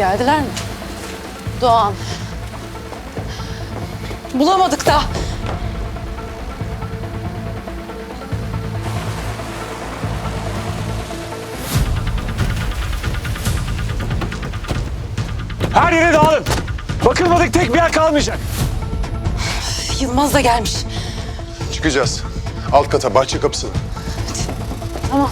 Geldiler mi? Doğan. Bulamadık da. Her yere dağılın. Bakılmadık tek bir yer kalmayacak. Yılmaz da gelmiş. Çıkacağız. Alt kata, bahçe kapısına. Tamam.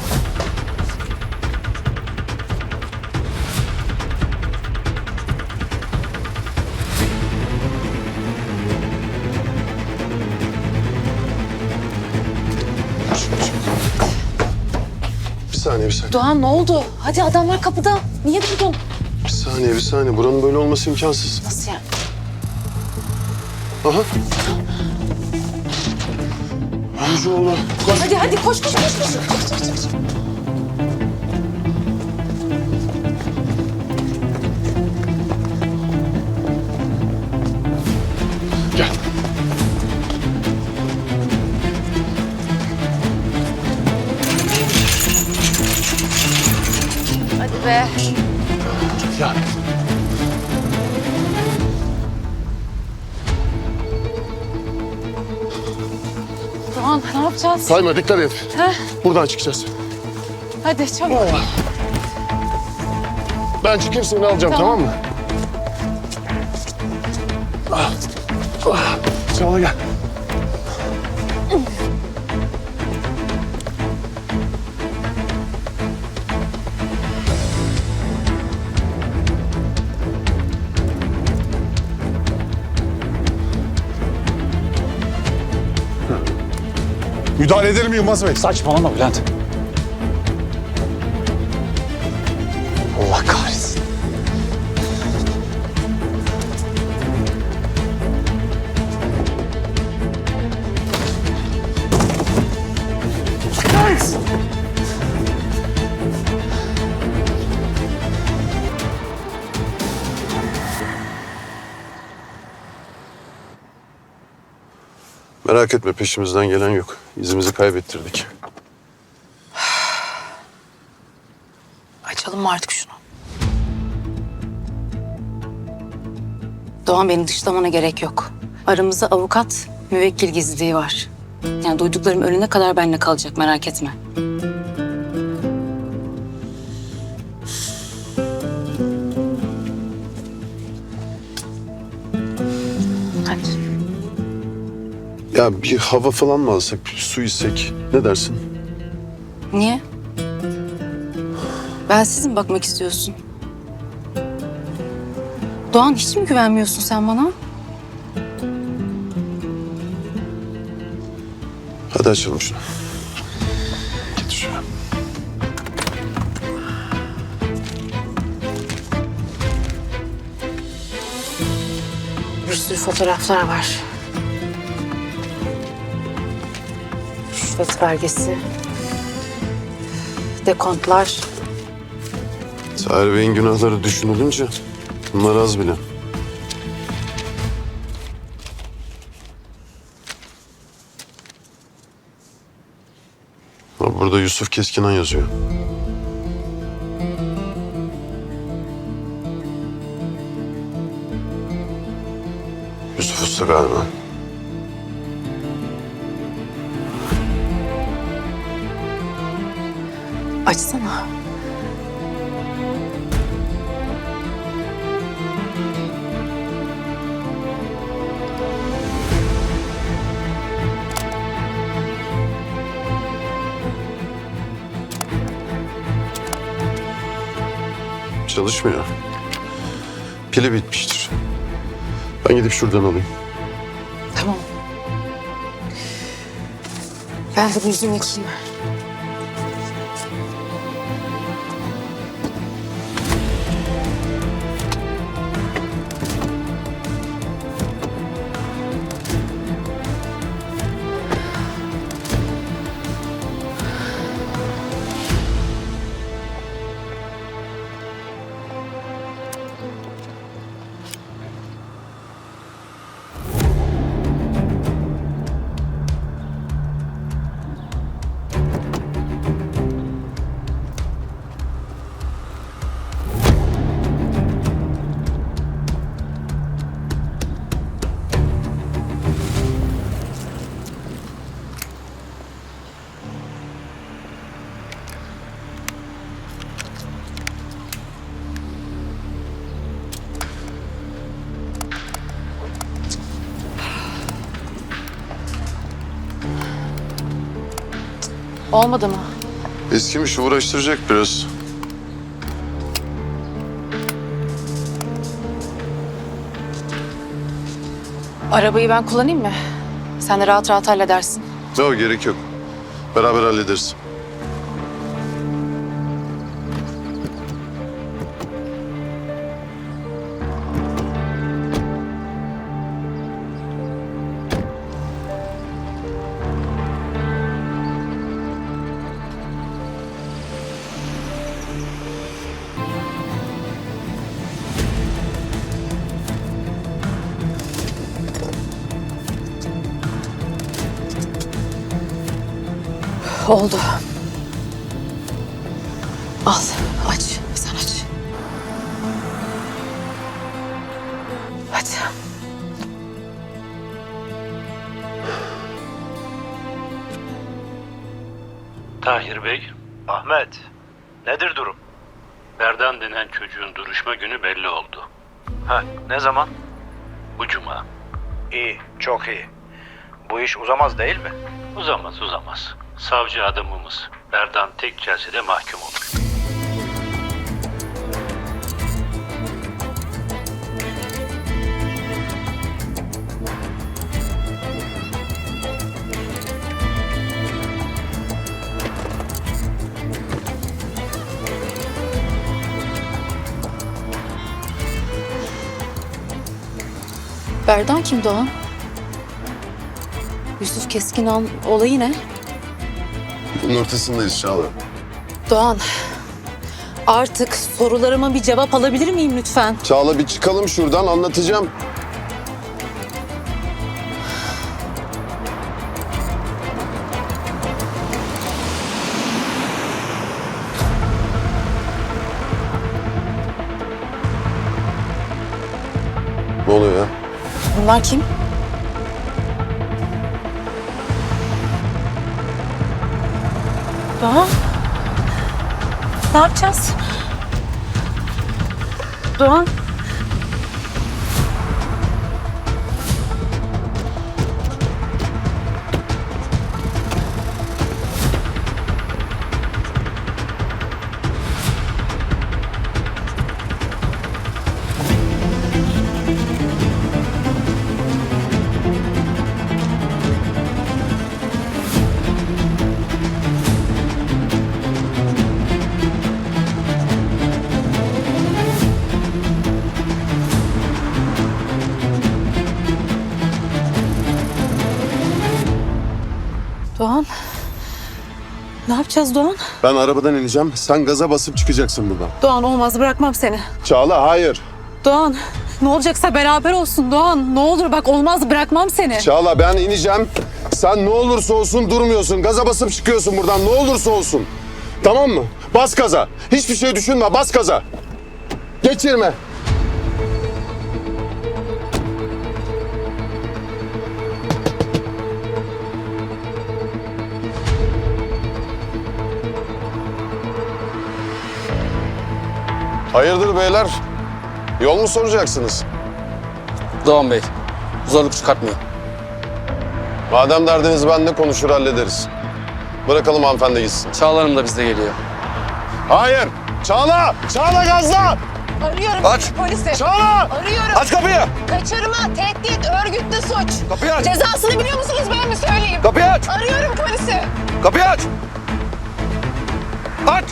Bir saniye. Doğan ne oldu? Hadi adamlar kapıda. Niye durdun? Bir saniye, bir saniye. Buranın böyle olması imkansız. Nasıl yani? Aha. Amcaoğlu. Hadi hadi koş koş koş koş. koş, koş, koş. Be. Gel. Doğan ne yapacağız? Sayma, dikkat et. Buradan çıkacağız. hadi çabuk. Ben çıkayım seni alacağım, Tamam. tamam, mı? Ah. Ah. Çağla gel. Müdahale ederim Yılmaz Bey. Saçmalama Bülent. Merak etme, peşimizden gelen yok. İzimizi kaybettirdik. Açalım mı artık şunu? Doğan beni dışlamana gerek yok. Aramızda avukat, müvekkil gizliliği var. Yani duyduklarım ölene kadar benimle kalacak merak etme. Ya bir hava falan mı alsak, bir su içsek? Ne dersin? Niye? Bensiz mi bakmak istiyorsun? Doğan hiç mi güvenmiyorsun sen bana? Hadi açalım şunu. Getir şunu. Bir sürü fotoğraflar var. Rüşvet belgesi. Dekontlar. Tahir Bey'in günahları düşünülünce bunlar az bile. Ha, Burada Yusuf Keskinan yazıyor. Yusuf Usta galiba. Açsana. Çalışmıyor. Pili bitmiştir. Ben gidip şuradan alayım. Tamam. Ben de bir yüzümü yıkayayım. Olmadı mı? Eskimiş uğraştıracak biraz. Arabayı ben kullanayım mı? Sen de rahat rahat halledersin. Yok gerek yok. Beraber hallederiz. Oldu. Al, aç. Sen aç. Hadi. Tahir Bey, Ahmet, nedir durum? Berdan denen çocuğun duruşma günü belli oldu. Ha, ne zaman? Bu cuma. İyi, çok iyi. Bu iş uzamaz değil mi? Uzamaz uzamaz. Savcı adamımız Berdan tek celsede mahkum olur. Berdan kim Doğan? Yusuf Keskinan olayı ne? Bunun ortasındayız Çağla. Doğan, artık sorularıma bir cevap alabilir miyim lütfen? Çağla bir çıkalım şuradan anlatacağım. Ne oluyor ya? Bunlar kim? Doğan. Ne yapacağız? Doğan. Yapacağız Doğan? Ben arabadan ineceğim. Sen gaza basıp çıkacaksın buradan. Doğan olmaz bırakmam seni. Çağla hayır. Doğan ne olacaksa beraber olsun Doğan. Ne olur bak olmaz bırakmam seni. Çağla ben ineceğim. Sen ne olursa olsun durmuyorsun. Gaza basıp çıkıyorsun buradan. Ne olursa olsun. Tamam mı? Bas gaza. Hiçbir şey düşünme. Bas gaza. Geçirme. Hayırdır beyler? Yol mu soracaksınız? Doğan Bey, zorluk çıkartmıyor. Madem derdiniz benimle konuşur hallederiz. Bırakalım hanımefendi gitsin. Çağla Hanım da bizde geliyor. Hayır! Çağla! Çağla gazla! Arıyorum Aç. polisi. Çağla! Arıyorum. Aç kapıyı! Kaçırma, tehdit, örgütlü suç. Kapıyı aç! Cezasını biliyor musunuz ben mi söyleyeyim? Kapıyı aç! Arıyorum polisi. Kapıyı aç! Aç!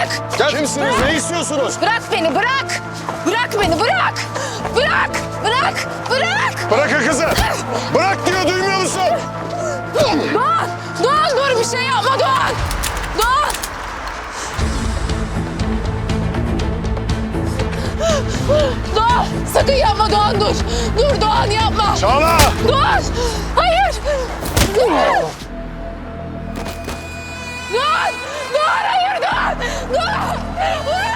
Bırak. Kimsiniz? Ne istiyorsunuz? Bırak beni, bırak. Bırak beni, bırak. Bırak, bırak, bırak. Bırakın kızı! Bırak diyor duymuyor musun? Doğan, Doğan dur bir şey yapma Doğan. Doğan. Doğan, sakın yapma Doğan dur. Dur Doğan yapma. Çağla! Doğan! Hayır! Doğan! Doğan! Doğan hayır Doğan! Doğan! Doğan!